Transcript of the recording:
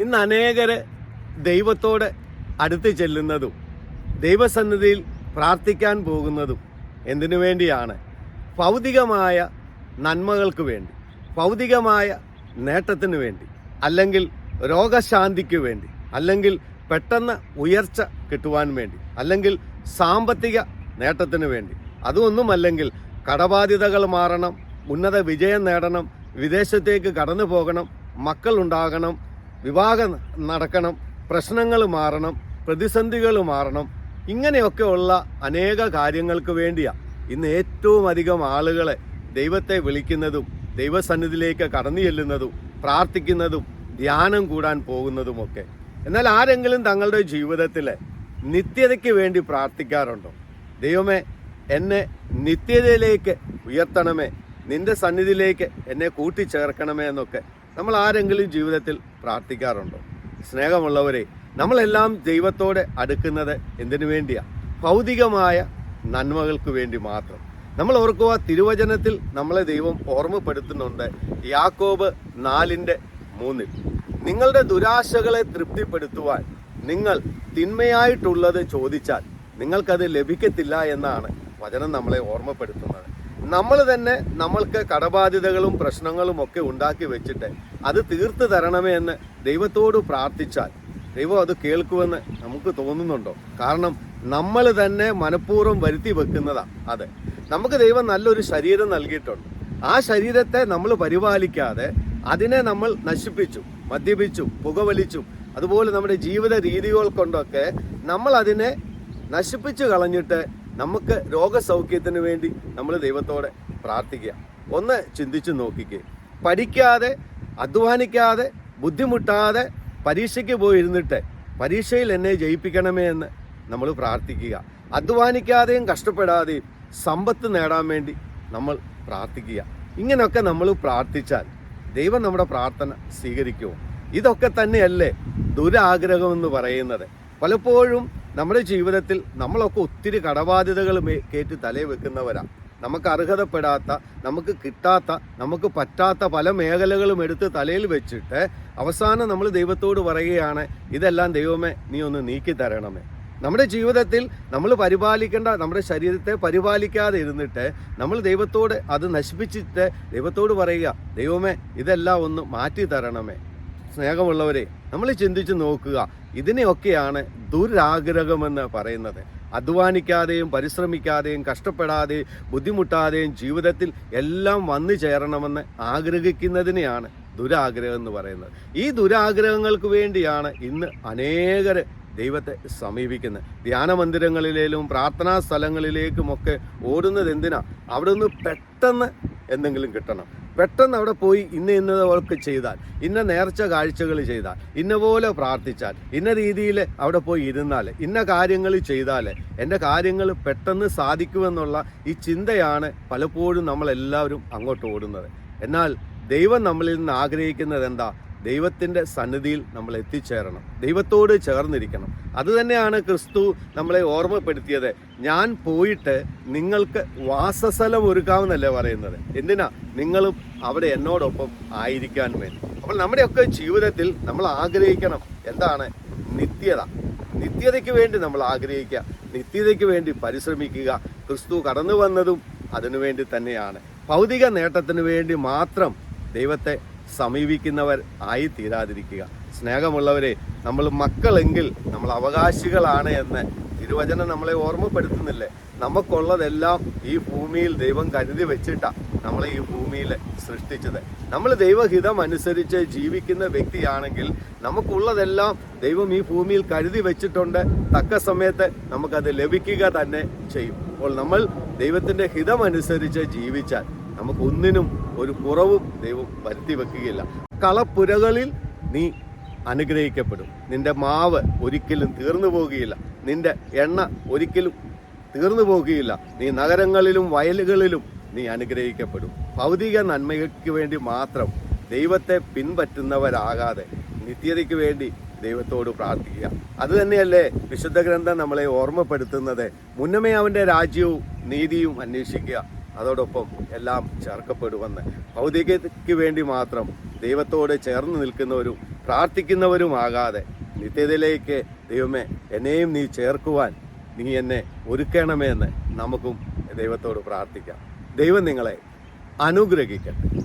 ഇന്ന് അനേകര് ദൈവത്തോട് അടുത്ത് ചെല്ലുന്നതും ദൈവസന്നിധിയിൽ പ്രാർത്ഥിക്കാൻ പോകുന്നതും എന്തിനു വേണ്ടിയാണ്? ഭൗതികമായ നന്മകൾക്ക് വേണ്ടി ഭൗതികമായ നേട്ടത്തിന് വേണ്ടി അല്ലെങ്കിൽ രോഗശാന്തിക്ക് വേണ്ടി അല്ലെങ്കിൽ പെട്ടെന്ന് ഉയർച്ച കിട്ടുവാൻ വേണ്ടി അല്ലെങ്കിൽ സാമ്പത്തിക നേട്ടത്തിന് വേണ്ടി. അതൊന്നുമല്ലെങ്കിൽ കടബാധ്യതകൾ മാറണം ഉന്നത വിജയം നേടണം വിദേശത്തേക്ക് കടന്നു പോകണം മക്കളുണ്ടാകണം വിവാഹം നടക്കണം പ്രശ്നങ്ങൾ മാറണം പ്രതിസന്ധികൾ മാറണം ഇങ്ങനെയൊക്കെയുള്ള അനേക കാര്യങ്ങൾക്ക് വേണ്ടിയാണ് ഇന്ന് ഏറ്റവും അധികം ആളുകളെ ദൈവത്തെ വിളിക്കുന്നതും ദൈവസന്നിധിയിലേക്ക് കടന്നു ചെല്ലുന്നതും പ്രാർത്ഥിക്കുന്നതും ധ്യാനം കൂടാൻ പോകുന്നതുമൊക്കെ. എന്നാൽ ആരെങ്കിലും തങ്ങളുടെ ജീവിതത്തിലെ നിത്യതയ്ക്ക് വേണ്ടി പ്രാർത്ഥിക്കാറുണ്ടോ? ദൈവമേ എന്നെ നിത്യതയിലേക്ക് ഉയർത്തണമേ നിന്റെ സന്നിധിയിലേക്ക് എന്നെ കൂട്ടിച്ചേർക്കണമേ എന്നൊക്കെ നമ്മൾ ആരെങ്കിലും ജീവിതത്തിൽ പ്രാർത്ഥിക്കാറുണ്ടോ? സ്നേഹമുള്ളവരെ നമ്മളെല്ലാം ദൈവത്തോടെ അടുക്കുന്നത് എന്തിനു വേണ്ടിയാ? ഭൗതികമായ നന്മകൾക്ക് വേണ്ടി മാത്രം. നമ്മൾ ഓർക്കുക തിരുവചനത്തിൽ നമ്മളെ ദൈവം ഓർമ്മപ്പെടുത്തുന്നുണ്ട്. യാക്കോബ് നാലിന്റെ മൂന്നിൽ. നിങ്ങളുടെ ദുരാശകളെ തൃപ്തിപ്പെടുത്തുവാൻ നിങ്ങൾ തിന്മയായിട്ടുള്ളത് ചോദിച്ചാൽ നിങ്ങൾക്കത് ലഭിക്കത്തില്ല എന്നാണ് വചനം നമ്മളെ ഓർമ്മപ്പെടുത്തുന്നത്. നമ്മൾ തന്നെ നമ്മൾക്ക് കടബാധ്യതകളും പ്രശ്നങ്ങളും ഒക്കെ ഉണ്ടാക്കി വെച്ചിട്ട് അത് തീർത്തു തരണമേ എന്ന് ദൈവത്തോട് പ്രാർത്ഥിച്ചാൽ. ദൈവം അത് കേൾക്കുമെന്ന് നമുക്ക് തോന്നുന്നുണ്ടോ? കാരണം നമ്മൾ തന്നെ മനഃപൂർവം വരുത്തി വെക്കുന്നതാ അത്. നമുക്ക് ദൈവം നല്ലൊരു ശരീരം നൽകിയിട്ടുണ്ട്. ആ ശരീരത്തെ നമ്മൾ പരിപാലിക്കാതെ അതിനെ നമ്മൾ നശിപ്പിച്ചു മദ്യപിച്ചു പുകവലിച്ചു അതുപോലെ നമ്മുടെ ജീവിത രീതികൾ കൊണ്ടൊക്കെ നമ്മൾ അതിനെ നശിപ്പിച്ചു കളഞ്ഞിട്ട് നമുക്ക് രോഗസൗഖ്യത്തിന് വേണ്ടി നമ്മൾ ദൈവത്തോടെ പ്രാർത്ഥിക്കുക. ഒന്ന് ചിന്തിച്ചു നോക്കിക്കേ. പഠിക്കാതെ അധ്വാനിക്കാതെ ബുദ്ധിമുട്ടാതെ പരീക്ഷയ്ക്ക് പോയിരുന്നിട്ട് പരീക്ഷയിൽ എന്നെ ജയിപ്പിക്കണമേ എന്ന് നമ്മൾ പ്രാർത്ഥിക്കുക. അധ്വാനിക്കാതെയും കഷ്ടപ്പെടാതെയും സമ്പത്ത് നേടാൻ വേണ്ടി നമ്മൾ പ്രാർത്ഥിക്കുക. ഇങ്ങനെയൊക്കെ നമ്മൾ പ്രാർത്ഥിച്ചാൽ ദൈവം നമ്മുടെ പ്രാർത്ഥന സ്വീകരിക്കുമോ ഇതൊക്കെ തന്നെയല്ലേ ദുരാഗ്രഹം എന്ന് പറയുന്നത്. പലപ്പോഴും നമ്മുടെ ജീവിതത്തിൽ നമ്മളൊക്കെ ഒത്തിരി കടബാധ്യതകൾ കയറ്റി തലേ വെക്കുന്നവരാ. നമുക്ക് അർഹതപ്പെടാത്ത നമുക്ക് കിട്ടാത്ത നമുക്ക് പറ്റാത്ത പല മേഖലകളും എടുത്ത് തലയിൽ വെച്ചിട്ട് അവസാനം നമ്മൾ ദൈവത്തോട് പറയുകയാണ് ഇതെല്ലാം ദൈവമേ നീ ഒന്ന് നീക്കി തരണമേ. നമ്മുടെ ജീവിതത്തിൽ നമ്മൾ പരിപാലിക്കേണ്ട നമ്മുടെ ശരീരത്തെ പരിപാലിക്കാതെ ഇരുന്നിട്ട് നമ്മൾ ദൈവത്തോട് അത് നശിപ്പിച്ചിട്ട് ദൈവത്തോട് പറയുക ദൈവമേ ഇതെല്ലാം ഒന്ന് മാറ്റി തരണമേ. സ്നേഹമുള്ളവരെ നമ്മൾ ചിന്തിച്ച് നോക്കുക ഇതിനെയൊക്കെയാണ് ദുരാഗ്രഹമെന്ന് പറയുന്നത്. അധ്വാനിക്കാതെയും പരിശ്രമിക്കാതെയും കഷ്ടപ്പെടാതെയും ബുദ്ധിമുട്ടാതെയും ജീവിതത്തിൽ എല്ലാം വന്നു ചേരണമെന്ന് ആഗ്രഹിക്കുന്നതിനെയാണ് ദുരാഗ്രഹം എന്ന് പറയുന്നത്. ഈ ദുരാഗ്രഹങ്ങൾക്ക് വേണ്ടിയാണ് ഇന്ന് അനേകർ ദൈവത്തെ സമീപിക്കുന്നത്. ധ്യാന മന്ദിരങ്ങളിലേലും പ്രാർത്ഥനാ സ്ഥലങ്ങളിലേക്കുമൊക്കെ ഓടുന്നത് എന്തിനാ? അവിടെ നിന്ന് പെട്ടെന്ന് എന്തെങ്കിലും കിട്ടണം. പെട്ടെന്ന് അവിടെ പോയി ഇന്ന ഇന്നതൊക്കെ ചെയ്താൽ ഇന്ന നേർച്ച കാഴ്ചകൾ ചെയ്താൽ ഇന്ന പോലെ പ്രാർത്ഥിച്ചാൽ ഇന്ന രീതിയിൽ അവിടെ പോയി ഇരുന്നാൽ ഇന്ന കാര്യങ്ങൾ ചെയ്താൽ എന്റെ കാര്യങ്ങൾ പെട്ടെന്ന് സാധിക്കുമെന്നുള്ള ഈ ചിന്തയാണ് പലപ്പോഴും നമ്മളെല്ലാവരും അങ്ങോട്ട് ഓടുന്നത്. എന്നാൽ ദൈവം നമ്മളിൽ നിന്ന് ആഗ്രഹിക്കുന്നത് എന്താ? ദൈവത്തിന്റെ സന്നിധിയിൽ നമ്മൾ എത്തിച്ചേരണം. ദൈവത്തോട് ചേർന്നിരിക്കണം. അതുതന്നെയാണ് ക്രിസ്തു നമ്മളെ ഓർമ്മപ്പെടുത്തിയത്. ഞാൻ പോയിട്ട് നിങ്ങൾക്ക് വാസസ്ഥലം ഒരുക്കാമെന്നല്ലേ പറയുന്നത്. എന്തിനാ? നിങ്ങളും അവിടെ എന്നോടൊപ്പം ആയിരിക്കാൻ വേണ്ടി. അപ്പോൾ നമ്മുടെയൊക്കെ ജീവിതത്തിൽ നമ്മൾ ആഗ്രഹിക്കണം. എന്താണ്? നിത്യത. നിത്യതയ്ക്ക് വേണ്ടി നമ്മൾ ആഗ്രഹിക്കുക. നിത്യതയ്ക്ക് വേണ്ടി പരിശ്രമിക്കുക. ക്രിസ്തു കടന്നു വന്നതും അതിനുവേണ്ടി തന്നെയാണ്. ഭൗതിക നേട്ടത്തിന് വേണ്ടി മാത്രം ദൈവത്തെ സമീപിക്കുന്നവർ ആയി തീരാതിരിക്കുക. സ്നേഹമുള്ളവരെ നമ്മൾ മക്കളെങ്കിൽ നമ്മൾ അവകാശികളാണ് എന്ന് തിരുവചനം നമ്മളെ ഓർമ്മപ്പെടുത്തുന്നില്ലേ? നമുക്കുള്ളതെല്ലാം ഈ ഭൂമിയിൽ ദൈവം കരുതി വെച്ചിട്ടാണ് നമ്മളെ ഈ ഭൂമിയിൽ സൃഷ്ടിച്ചത്. നമ്മൾ ദൈവഹിതം അനുസരിച്ച് ജീവിക്കുന്ന വ്യക്തിയാണെങ്കിൽ നമുക്കുള്ളതെല്ലാം ദൈവം ഈ ഭൂമിയിൽ കരുതി വെച്ചിട്ടുണ്ട്. തക്ക സമയത്ത് നമുക്കത് ലഭിക്കുക തന്നെ ചെയ്യും. അപ്പോൾ നമ്മൾ ദൈവത്തിന്റെ ഹിതമനുസരിച്ച് ജീവിച്ചാൽ നമുക്ക് ഒന്നിനും ഒരു കുറവും ദൈവം വരുത്തി വെക്കുകയില്ല. കളപ്പുരകളിൽ നീ അനുഗ്രഹിക്കപ്പെടും. നിന്റെ മാവ് ഒരിക്കലും തീർന്നു പോകുകയില്ല നിന്റെ എണ്ണ ഒരിക്കലും തീർന്നു പോകുകയില്ല നീ നഗരങ്ങളിലും വയലുകളിലും നീ അനുഗ്രഹിക്കപ്പെടും. ഭൗതിക നന്മയ്ക്ക് വേണ്ടി മാത്രം ദൈവത്തെ പിൻപറ്റുന്നവരാകാതെ നിത്യതയ്ക്ക് വേണ്ടി ദൈവത്തോട് പ്രാർത്ഥിക്കുക. അത് തന്നെയല്ലേ വിശുദ്ധ ഗ്രന്ഥം നമ്മളെ ഓർമ്മപ്പെടുത്തുന്നത്. മുന്നമേ അവന്റെ രാജ്യവും നീതിയും അന്വേഷിക്കുക. അതോടൊപ്പം എല്ലാം ചേർക്കപ്പെടുമെന്ന് ഭൗതികതയ്ക്ക് വേണ്ടി മാത്രം ദൈവത്തോട് ചേർന്ന് നിൽക്കുന്നവരും പ്രാർത്ഥിക്കുന്നവരുമാകാതെ നിത്യതയിലേക്ക് ദൈവമേ എന്നെയും നീ ചേർക്കുവാൻ നീ എന്നെ ഒരുക്കണമേ എന്ന് നമുക്കും ദൈവത്തോട് പ്രാർത്ഥിക്കാം. ദൈവം നിങ്ങളെ അനുഗ്രഹിക്കട്ടെ.